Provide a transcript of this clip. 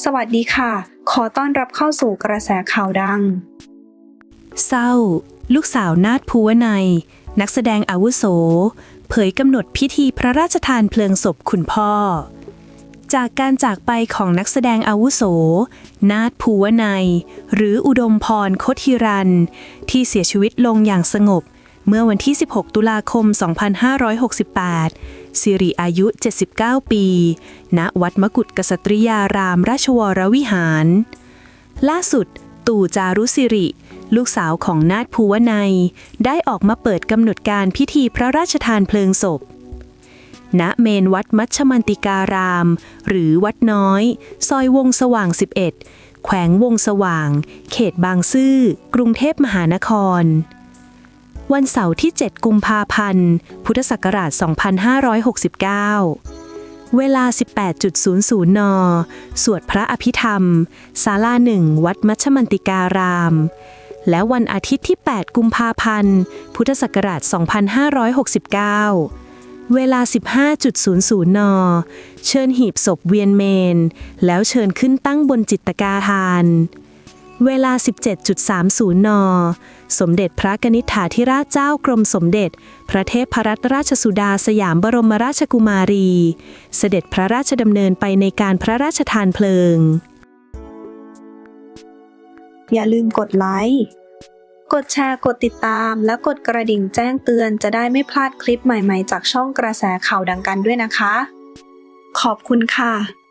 สวัสดีค่ะ ขอต้อนรับเข้าสู่กระแสข่าวดัง เศร้า ลูกสาวนาถภูวนัย นักแสดงอาวุโส เผยกำหนดพิธีพระราชทานเพลิงศพคุณพ่อ จากการจากไปของนักแสดงอาวุโส นาถภูวนัย หรืออุดมพรโคทิรัน ที่เสียชีวิตลงอย่างสงบ เมื่อวันที่ 16 ตุลาคม 2568 สิริอายุ 79 ปี ณ วัดมกุฏกษัตริยารามราชวรวิหาร ล่าสุด ตู่จารุสิริ ลูกสาวของนาถภูวนัย ได้ออกมาเปิดกำหนดการพิธีพระราชทานเพลิงศพ ณ เมนวัดมัชมันติการาม หรือวัดน้อย ซอยวงสว่าง 11 แขวงวงสว่าง เขตบางซื่อ กรุงเทพมหานคร วันเสาร์ที่ 7 กุมภาพันธ์ พุทธศักราช 2569 เวลา 18.00 น สวดพระอภิธรรม ศาลาหนึ่ง วัดมัชมันติการาม และวันอาทิตย์ที่ 8 กุมภาพันธ์ พุทธศักราช 2569 เวลา 15.00 น เชิญหีบศพเวียนเมน แล้วเชิญขึ้นตั้งบนจิตกาทาน เวลา 17.30 น สมเด็จพระกนิษฐาธิราชเจ้ากรมสมเด็จ พระเทพรัตนราชสุดาสยามบรมราชกุมารี เสด็จพระราชดำเนินไปในการพระราชทานเพลิง อย่าลืมกดไลค์ กดแชร์ กดติดตาม และกดกระดิ่งแจ้งเตือนจะได้ไม่พลาดคลิปใหม่ๆ จากช่องกระแสข่าวดังกันด้วยนะคะ ขอบคุณค่ะ